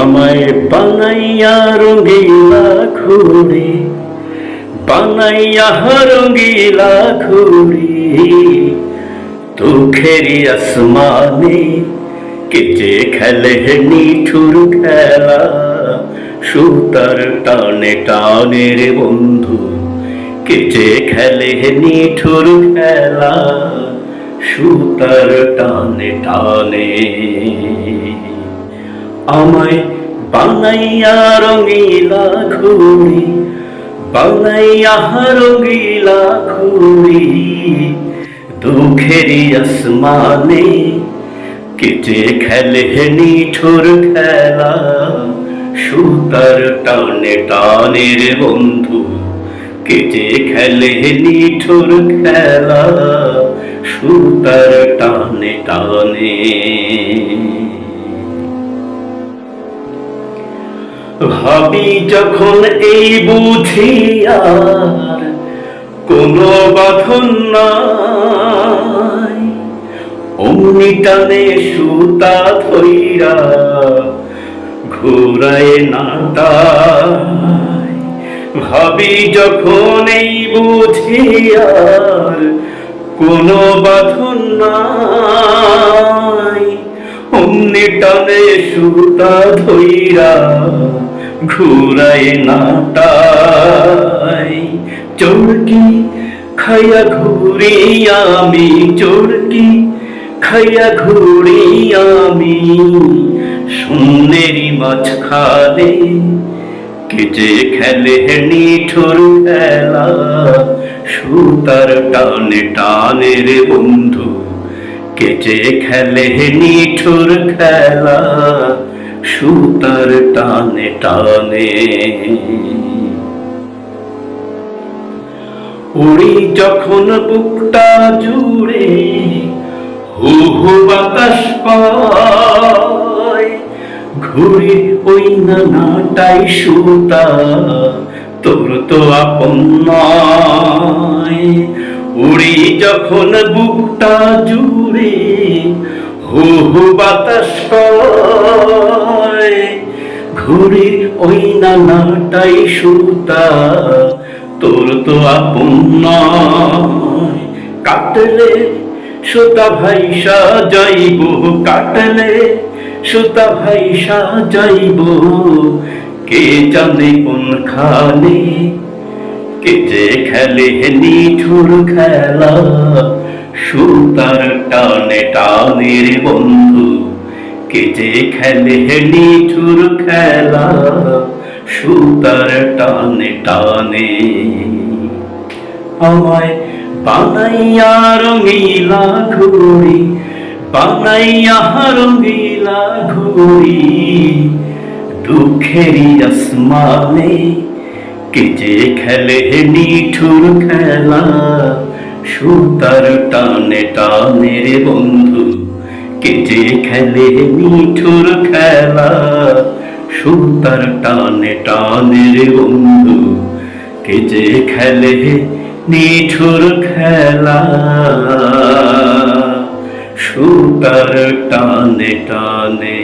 আমায় বানাইয়া রঙ্গিলা ঘুরি বানাইয়া রঙ্গিলা ঘুরি দুঃখেরি আসমানে কেচে খেলে নিঠুর খেলা, সুতার টানে টানে রে বন্ধু কেচে খেলে নিঠুর খেলা, সুতার টানে টানে। আমায় বানাইয়া রঙিলা ঘুরি বানাইয়া রঙিলা ঘুরি দুঃখেরি আসমানে কেটে খেলে নিঠুর খেলা, সুতার টানে টানের বন্ধু, কেটে খেলে নিঠুর খেলা, সুতার টানে টানে। ভাবি যখন এই বুঝি আর কোনো বাঁধন নাই, অমনি টানে সুতা ধইরা ঘুরায় নাটায়। ভাবি যখন এই বুঝি আর কোনো বাঁধন নাই অমনি টানে সুতা ধইরা ঘুরায় নাটাই চোরকি খাইয়া ঘুরি আমি, চোরকি খাইয়া ঘুরি আমি। শূন্যেরই মাঝখানে কেজে খেলে নিঠুর খেলা সুতার টানে টানে রে বন্ধু কেজে খেলে নিঠুর খেলা, সুতার টানে টানে। উড়ি যখন বুকটা জুড়ে, হু হু বাতাস ঘুরে ওই নানাটাই সুতা, তোর তো আপন নয়। যখন বুকটা জুড়ে হু হু বাতাস পায় ঘুরে ওই নানাটাই সুতা, তোর তো আপন কাটলে সুতা ভাইসা যাইব, কাটলে সুতা ভাইসা যাইব, কে জানে কোন খানে কে যে খেলে নিঠুর খেলা? সুতার টানে টানে রে বন্ধু, কে যে খেলে নিঠুর খেলা? সুতার টানে টানে। আমায় বানাইয়া রঙিলা ঘুরি বানাইয়া রঙিলা ঘুরি দুঃখেরই আসমানে কে যে খেলে নিঠুর খেলা, সুতার টানে টানে রে বন্ধু, কে যে খেলে নিঠুর খেলা, সুতার টানে টানে রে বন্ধু, কে যে খেলে নিঠুর খেলা, সুতার টানে টানে